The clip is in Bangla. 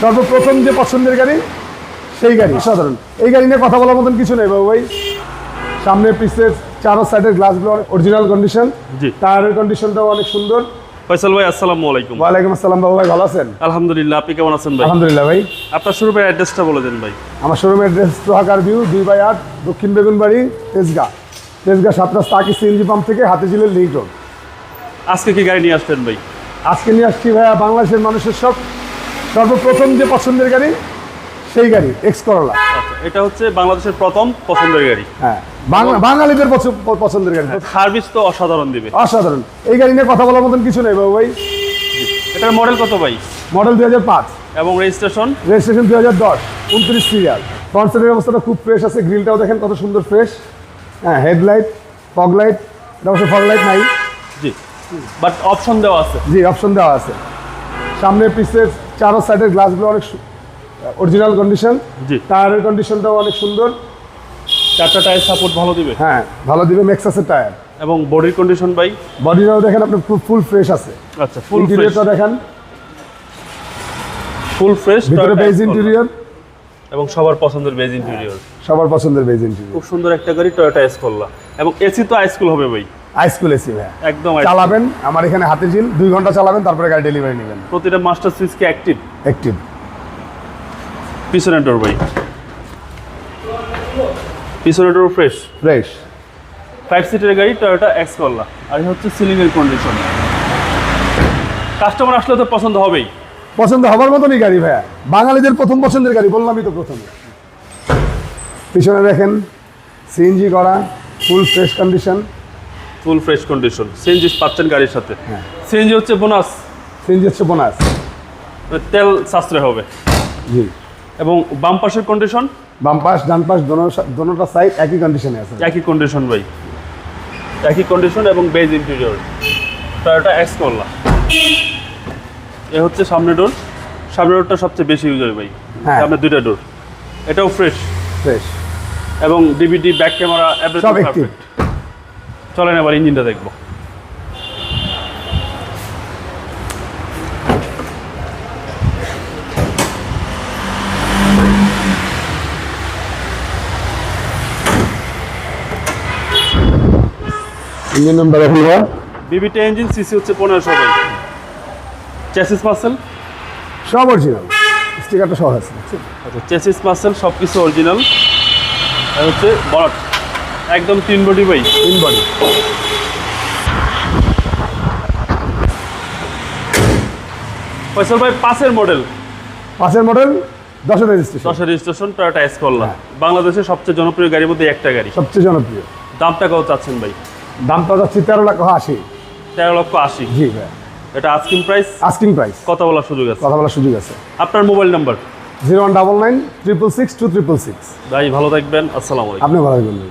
সর্বপ্রথম যে পছন্দের গাড়ি সেই গাড়ি সাধারণ। এই গাড়ি নিয়ে কথা বলার মতন কিছু নেই বাবু ভাই। সামনে পিসের চারো সাইডের গ্লাসগুলো অরিজিনাল কন্ডিশন জি। টায়ারের কন্ডিশনটাও অনেক সুন্দর। ফয়সাল ভাই আসসালামু আলাইকুম। ওয়ালাইকুম আসসালাম বাবু ভাই ভালো আছেন? আলহামদুলিল্লাহ আপনি কেমন আছেন ভাই? আলহামদুলিল্লাহ ভাই। আপনার শোরুমের অ্যাড্রেসটা বলে দেন ভাই। আমার শোরুমের অ্যাড্রেস সোহাগার ভিউ দুই বাই আট দক্ষিণ বেগুনবাড়ি তেজগাঁ। তেজগাঁ সাত রাস্তা আকি সিএনজি পাম্প থেকে হাতিঝিলের লিঙ্ক রোড আজকে কি গাড়ি নিয়ে আসবেন ভাই? আজকে নিয়ে আসছি ভাইয়া বাংলাদেশের মানুষের সব সর্বপ্রথম যে পছন্দের গাড়ি সেই গাড়ি এক্স করলা এটা হচ্ছে বাংলাদেশের প্রথম পছন্দের গাড়ি। হ্যাঁ বাঙালিদের পছ- পছন্দের গাড়ি। সার্ভিস তো অসাধারণ দিবে। অসাধারণ। এই গাড়ি নিয়ে কথা বলার মতন কিছু নেই বাবু ভাই। এটার মডেল কত ভাই? মডেল দুই হাজার পাঁচ। এবং রেজিস্ট্রেশন রেজিস্ট্রেশন দুই হাজার দশ উনত্রিশ সিরিয়াল ফ্রন্ট সাইডের অবস্থাটা খুব ফ্রেশ আছে গ্রিলটাও দেখেন কত সুন্দর ফ্রেশ হ্যাঁ হেডলাইট ফগ লাইট এটা অবশ্য ফগ লাইট নাই। জি। বাট অপশন দেওয়া আছে। জি অপশন দেওয়া আছে। সামনে পিসের চারো সাইডের গ্লাসগুলো অনেক অরিজিনাল কন্ডিশন জি। টায়ারের কন্ডিশনটাও অনেক সুন্দর। চারটা টায়ার সাপোর্ট ভালো দিবে? হ্যাঁ ভালো দিবে মেক্সাসের টায়ার এবং বডির কন্ডিশন ভাই? বডিটাও দেখেন আপনার খুব ফুল ফ্রেশ আছে। আচ্ছা ফুল ফ্রেশ ইন্টেরিয়রটা দেখেন। ফুল ফ্রেশ ভিতরে বেজ ইন্টেরিয়র এবং সবার পছন্দের বেজ ইন্টেরিয়র সবার পছন্দের বেজ ইন্টেরিয়র খুব সুন্দর একটা গাড়ি টয়োটা এসকোলা এবং এসি তো আইসকুল হবে ভাই। আইসকুল এসি ভাই একদম চালাবেন আমার এখানে হাতে ঝিল দুই ঘণ্টা চালাবেন তারপরে গাড়ি ডেলিভারি নেবেন। প্রতিটা মাস্টার সুইচ কি অ্যাক্টিভ অ্যাক্টিভ পিছনের ডোর ভাই। পিছনের ডোর ফ্রেশ ফ্রেশ ফাইভ সিটের গাড়ি টয়োটা এক্স করলা আর হচ্ছে সিলিং এর কন্ডিশন কাস্টমার আসলে তো পছন্দ হবেই। পছন্দ হবার মতনই গাড়ি ভাইয়া। বাঙালিদের প্রথম পছন্দের গাড়ি বললামই তো প্রথমে। পিছনে দেখেন সিএনজি করা full fresh condition full fresh condition. CNG পাচ্ছেন গাড়ির সাথে। হ্যাঁ। সিএনজি হচ্ছে বোনাস সিএনজি হচ্ছে বোনাস তেল সাশ্রয় হবে। জি। এবং বাম পাশের কন্ডিশন বাম পাশ ডান পাশ দোনোটা সাইড একই কন্ডিশনে আছে। একই কন্ডিশন ভাই। একই কন্ডিশন এবং beige interior Toyota X Corolla. এ হচ্ছে সামনে ডোর সামনে ডোরটা সবচেয়ে বেশি ইউজ হয় ভাই। হ্যাঁ। সামনে দুইটা ডোর এটাও ফ্রেশ ফ্রেশ এবং ডিভিডি ব্যাক ক্যামেরা সব active। চলেন এবার ইঞ্জিনটা দেখব। ইঞ্জিন নাম্বার এখন বিবিটি ইঞ্জিন সিসি হচ্ছে পনেরোশো ভাই চেসিস মাসেল সব অরিজিনাল স্টিকারটা সহ আছে। আচ্ছা চেসিস মাসেল সব কিছু অরিজিনাল হচ্ছে বট একদম তিন বডি ভাই। তিন বডি। ফয়সাল ভাই পাঁচের মডেল পাঁচের মডেল দশের রেজিস্ট্রেশন দশের রেজিস্ট্রেশন টয়োটা এস বাংলাদেশের সবচেয়ে জনপ্রিয় গাড়ির মধ্যে একটা গাড়ি। সবচেয়ে জনপ্রিয়। দামটা কত চাচ্ছেন ভাই? দামটা যাচ্ছে তেরো লাখ আশি। তেরো লক্ষ আশি। জি ভাই। এটা আস্কিং প্রাইস আস্কিং প্রাইস কথা বলার সুযোগ আছে। কথা বলার সুযোগ আছে। আপনার mobile number zero one double nine triple six two triple six. ভাই ভালো থাকবেন। আসসালামু আলাইকুম। আপনি ভালো বলবেন